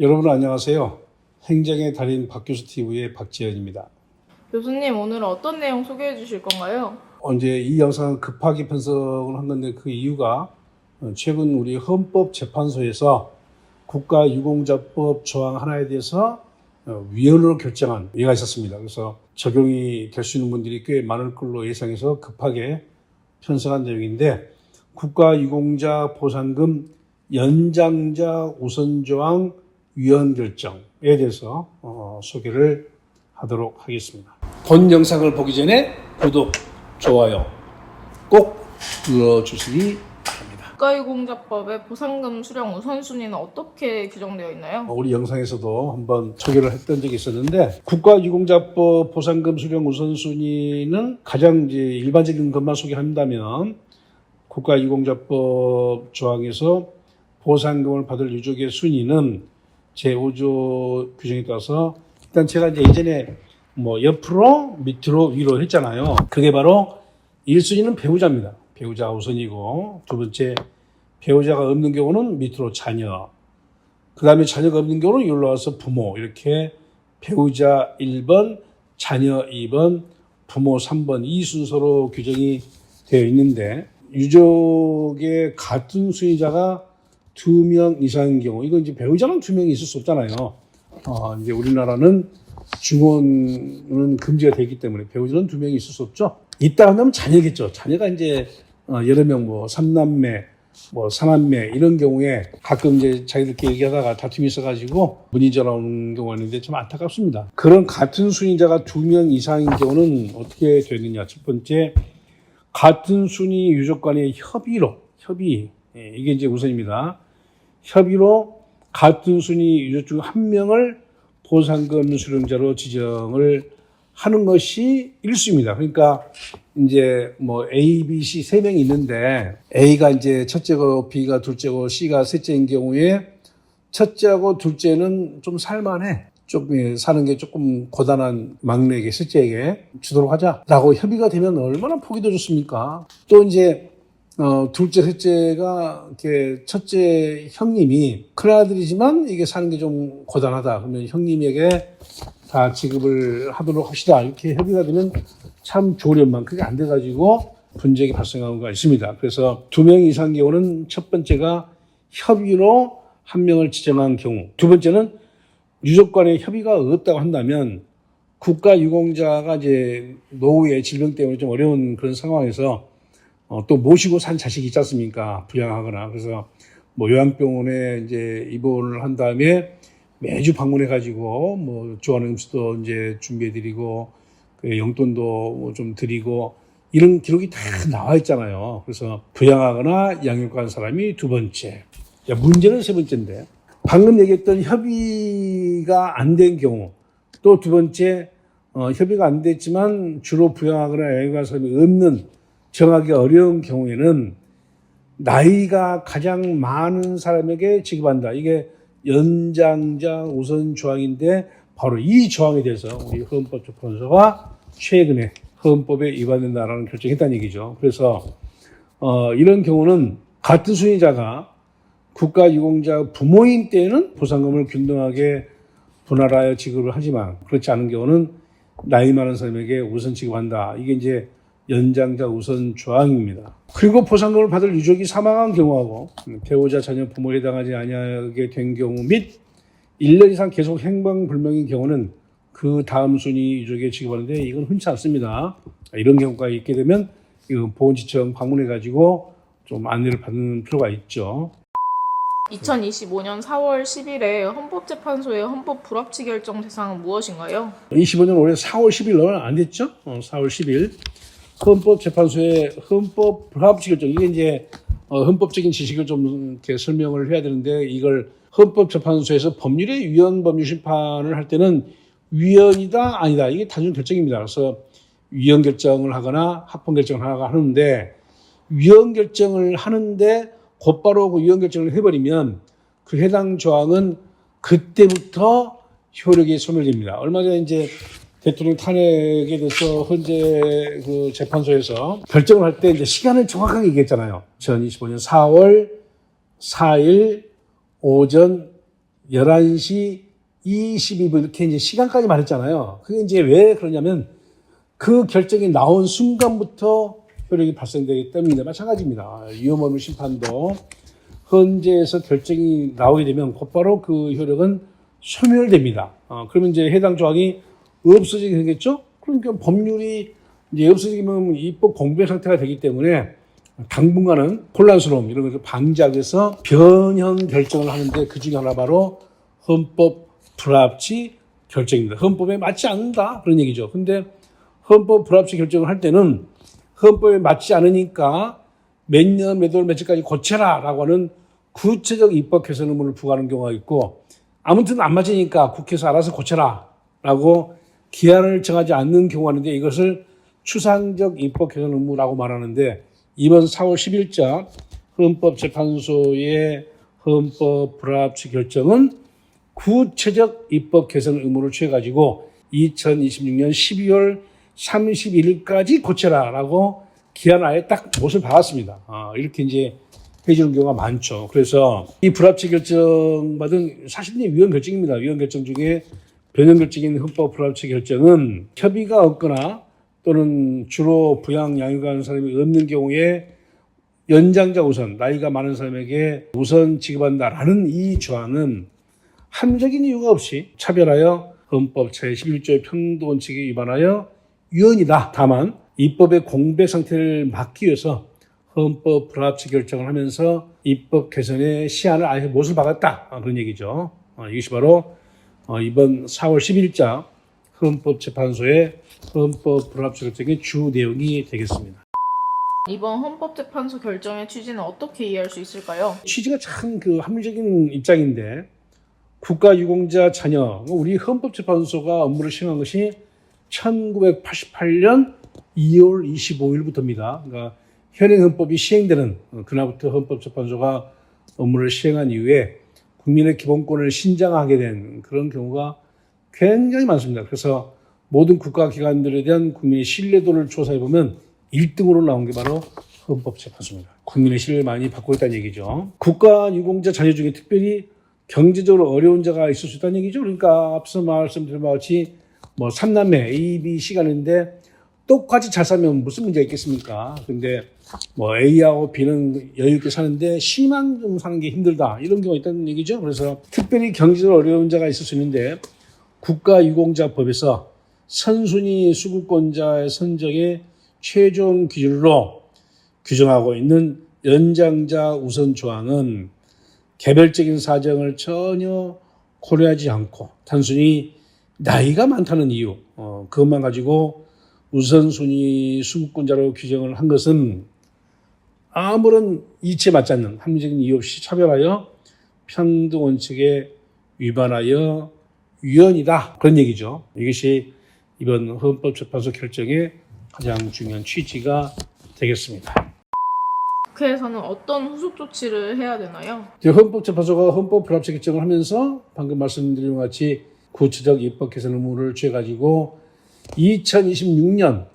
여러분 안녕하세요. 행정의 달인 박교수 TV의 박지현입니다. 교수님 오늘은 어떤 내용 소개해 주실 건가요? 언제 이 영상을 급하게 편성을 한 건데 그 이유가 어, 최근 우리 헌법재판소에서 국가유공자법 조항 하나에 대해서 어, 위헌으로 결정한 예가 있었습니다. 그래서 적용이 될 수 있는 분들이 꽤 많을 걸로 예상해서 급하게 편성한 내용인데 국가유공자 보상금 연장자 우선조항 위헌 결정에 대해서 어, 소개를 하도록 하겠습니다. 본 영상을 보기 전에 구독, 좋아요 꼭 눌러주시기 바랍니다. 국가유공자법의 보상금 수령 우선순위는 어떻게 규정되어 있나요? 우리 영상에서도 한번 소개를 했던 적이 있었는데 국가유공자법 보상금 수령 우선순위는 가장 이제 일반적인 것만 소개한다면 국가유공자법 조항에서 보상금을 받을 유족의 순위는 제5조 규정에 따라서 일단 제가 이제 예전에 뭐 옆으로 밑으로 위로 했잖아요. 그게 바로 1순위는 배우자입니다. 배우자가 우선이고 두 번째 배우자가 없는 경우는 밑으로 자녀 그 다음에 자녀가 없는 경우는 여기로 와서 부모 이렇게 배우자 1번 자녀 2번 부모 3번 이 순서로 규정이 되어 있는데 유족의 같은 수의자가 두 명 이상인 경우 이건 이제 배우자는 두 명이 있을 수 없잖아요. 어, 이제 우리나라는 중혼은 금지가 되기 때문에 배우자는 두 명이 있을 수 없죠. 있다 한다면 자녀겠죠. 자녀가 이제 어, 여러 명 뭐 삼남매, 뭐 사남매 이런 경우에 가끔 이제 자기들끼리 얘기하다가 다툼이 있어가지고 문의자 나오는 경우가 있는데 좀 안타깝습니다. 그런 같은 순위자가 두 명 이상인 경우는 어떻게 되느냐. 첫 번째 같은 순위 유족 간의 협의로 협의 예, 이게 이제 우선입니다. 협의로 같은 순위 유족 중 한 명을 보상금 수령자로 지정을 하는 것이 일수입니다. 그러니까 이제 뭐 A, B, C 세 명이 있는데 A가 이제 첫째고 B가 둘째고 C가 셋째인 경우에 첫째하고 둘째는 좀 살만해. 조금 예, 사는 게 조금 고단한 막내에게 셋째에게 주도록 하자라고 협의가 되면 얼마나 보기 더 좋습니까? 또 이제 어, 둘째, 셋째가, 이렇게, 첫째 형님이, 큰 아들이지만 이게 사는 게 좀 고단하다. 그러면 형님에게 다 지급을 하도록 합시다. 이렇게 협의가 되면 참 좋으련만 그게 안 돼가지고 분쟁이 발생한 거 있습니다. 그래서 두 명 이상 경우는 첫 번째가 협의로 한 명을 지정한 경우. 두 번째는 유족 간의 협의가 없다고 한다면 국가 유공자가 이제 노후의 질병 때문에 좀 어려운 그런 상황에서 어, 또 모시고 산 자식이 있지 않습니까? 부양하거나. 그래서 뭐 요양병원에 이제 입원을 한 다음에 매주 방문해가지고 뭐 좋아하는 음식도 이제 준비해드리고 그 용돈도 뭐 좀 드리고 이런 기록이 다 나와 있잖아요. 그래서 부양하거나 양육한 사람이 두 번째. 야, 문제는 세 번째인데 방금 얘기했던 협의가 안 된 경우 또 두 번째 어, 협의가 안 됐지만 주로 부양하거나 양육한 사람이 없는 정하기 어려운 경우에는 나이가 가장 많은 사람에게 지급한다. 이게 연장자 우선 조항인데 바로 이 조항에 대해서 우리 헌법재판소가 최근에 헌법에 위반된다라는 결정했다는 얘기죠. 그래서 어, 이런 경우는 같은 수의자가 국가유공자 부모인 때는 보상금을 균등하게 분할하여 지급을 하지만 그렇지 않은 경우는 나이 많은 사람에게 우선 지급한다. 이게 이제 연장자 우선 조항입니다. 그리고 보상금을 받을 유족이 사망한 경우하고 배우자 자녀 부모에 해당하지 아니하게 된 경우 및 1년 이상 계속 행방불명인 경우는 그 다음 순위 유족에 지급하는데 이건 흔치 않습니다. 이런 경우가 있게 되면 보훈지청 방문해 가지고 좀 안내를 받는 필요가 있죠. 2025년 4월 10일에 헌법재판소의 헌법 불합치 결정 대상은 무엇인가요? 25년 올해 4월 10일 넘은 안 됐죠? 어, 4월 10일 헌법재판소의 헌법 불합치 결정 이게 이제 어, 헌법적인 지식을 좀 이렇게 설명을 해야 되는데 이걸 헌법재판소에서 법률의 위헌 법률 심판을 할 때는 위헌이다 아니다 이게 단순 결정입니다. 그래서 위헌 결정을 하거나 합헌 결정을 하거나 하는데 위헌 결정을 하는데 곧바로 그 위헌 결정을 해버리면 그 해당 조항은 그때부터 효력이 소멸됩니다. 얼마 전에 이제 대통령 탄핵에 대해서 현재 그 재판소에서 결정을 할 때 이제 시간을 정확하게 얘기했잖아요. 2025년 4월 4일 오전 11시 22분 이렇게 이제 시간까지 말했잖아요. 그게 이제 왜 그러냐면 그 결정이 나온 순간부터 효력이 발생되기 때문에 마찬가지입니다. 위험없는 심판도 헌재에서 결정이 나오게 되면 곧바로 그 효력은 소멸됩니다. 어, 그러면 이제 해당 조항이 없어지게 되겠죠? 그러니까 법률이 이제 없어지면 입법 공백 상태가 되기 때문에 당분간은 혼란스러움 이런 것을 방지하기 위해서 변형 결정을 하는데 그 중에 하나 바로 헌법 불합치 결정입니다. 헌법에 맞지 않는다 그런 얘기죠. 근데 헌법 불합치 결정을 할 때는 헌법에 맞지 않으니까 몇 년, 몇 월, 며칠까지 고쳐라 라고 하는 구체적 입법 개선 의무를 부과하는 경우가 있고 아무튼 안 맞으니까 국회에서 알아서 고쳐라 라고 기한을 정하지 않는 경우가 있는데 이것을 추상적 입법 개선 의무라고 말하는데 이번 4월 10일자 헌법재판소의 헌법 불합치 결정은 구체적 입법 개선 의무를 취해가지고 2026년 12월 31일까지 고쳐라라고 기한 아예 딱 못을 박았습니다. 아, 이렇게 이제 해주는 경우가 많죠. 그래서 이 불합치 결정 받은 사실은 위헌 결정입니다. 위헌 결정 중에 변형 결정인 헌법 불합치 결정은 협의가 없거나 또는 주로 부양 양육하는 사람이 없는 경우에 연장자 우선 나이가 많은 사람에게 우선 지급한다라는 이 조항은 합리적인 이유가 없이 차별하여 헌법 제11조의 평등 원칙에 위반하여 위헌이다. 다만 입법의 공백 상태를 막기 위해서 헌법 불합치 결정을 하면서 입법 개선의 시한을 아예 못을 박았다. 아, 그런 얘기죠. 어, 이것이 바로 어, 이번 4월 10일자 헌법재판소의 헌법 불합치 결정의 주 내용이 되겠습니다. 이번 헌법재판소 결정의 취지는 어떻게 이해할 수 있을까요? 취지가 참 그 합리적인 입장인데 국가 유공자 자녀 우리 헌법재판소가 업무를 시행한 것이 1988년 2월 25일부터입니다. 그러니까 현행 헌법이 시행되는 어, 그날부터 헌법재판소가 업무를 시행한 이후에 국민의 기본권을 신장하게 된 그런 경우가 굉장히 많습니다. 그래서 모든 국가기관들에 대한 국민의 신뢰도를 조사해 보면 1등으로 나온 게 바로 헌법재판소입니다. 국민의 신뢰를 많이 받고 있다는 얘기죠. 국가 유공자 자녀 중에 특별히 경제적으로 어려운 자가 있을 수 있다는 얘기죠. 그러니까 앞서 말씀드린 바와 같이 뭐 삼남매 A, B, C가 있는데 똑같이 잘 살면 무슨 문제가 있겠습니까? 근데 뭐 A하고 B는 여유 있게 사는데 C만 좀 사는 게 힘들다 이런 경우가 있다는 얘기죠. 그래서 특별히 경제적으로 어려운 자가 있을 수 있는데 국가유공자법에서 선순위 수급권자의 선정의 최종 기준으로 규정하고 있는 연장자 우선 조항은 개별적인 사정을 전혀 고려하지 않고 단순히 나이가 많다는 이유 어, 그것만 가지고 우선순위 수급권자로 규정을 한 것은 아무런 이치에 맞지 않는 합리적인 이유 없이 차별하여 평등 원칙에 위반하여 위헌이다 그런 얘기죠. 이것이 이번 헌법재판소 결정의 가장 중요한 취지가 되겠습니다. 국회에서는 어떤 후속 조치를 해야 되나요? 헌법재판소가 헌법 불합치 결정을 하면서 방금 말씀드린 것 같이 구체적 입법 개선 의무를 취해가지고 2026년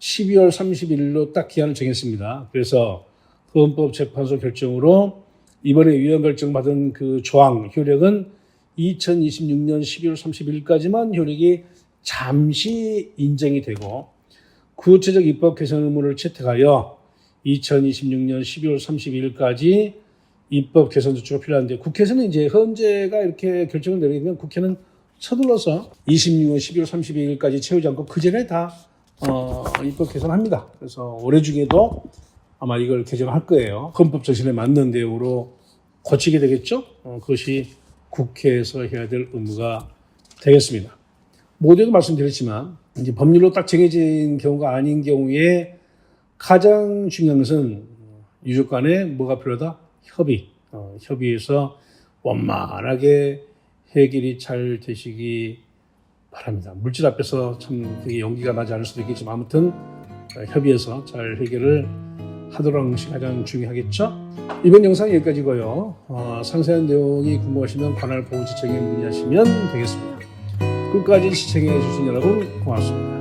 12월 31일로 딱 기한을 정했습니다. 그래서 헌법재판소 결정으로 이번에 위헌 결정 받은 그 조항 효력은 2026년 12월 31일까지만 효력이 잠시 인정이 되고 구체적 입법 개선 의무를 채택하여 2026년 12월 31일까지 입법 개선 조치가 필요한데 국회에서는 이제 헌재가 이렇게 결정을 내리게 되면 국회는 서둘러서 26년 12월 32일까지 채우지 않고 그 전에 다 어, 입법 개선합니다. 그래서 올해 중에도 아마 이걸 개정할 거예요. 헌법 정신에 맞는 내용으로 고치게 되겠죠. 어, 그것이 국회에서 해야 될 의무가 되겠습니다. 모두에도 말씀드렸지만 이제 법률로 딱 정해진 경우가 아닌 경우에 가장 중요한 것은 유족 간에 뭐가 필요하다? 협의. 어, 협의해서 원만하게 해결이 잘 되시기 바랍니다. 물질 앞에서 참 되게 연기가 나지 않을 수도 있겠지만 아무튼 어, 협의해서 잘 해결을 하도록 가장 중요하겠죠. 이번 영상 여기까지고요. 어, 상세한 내용이 궁금하시면 관할 보호지청에 문의하시면 되겠습니다. 끝까지 시청해 주신 여러분 고맙습니다.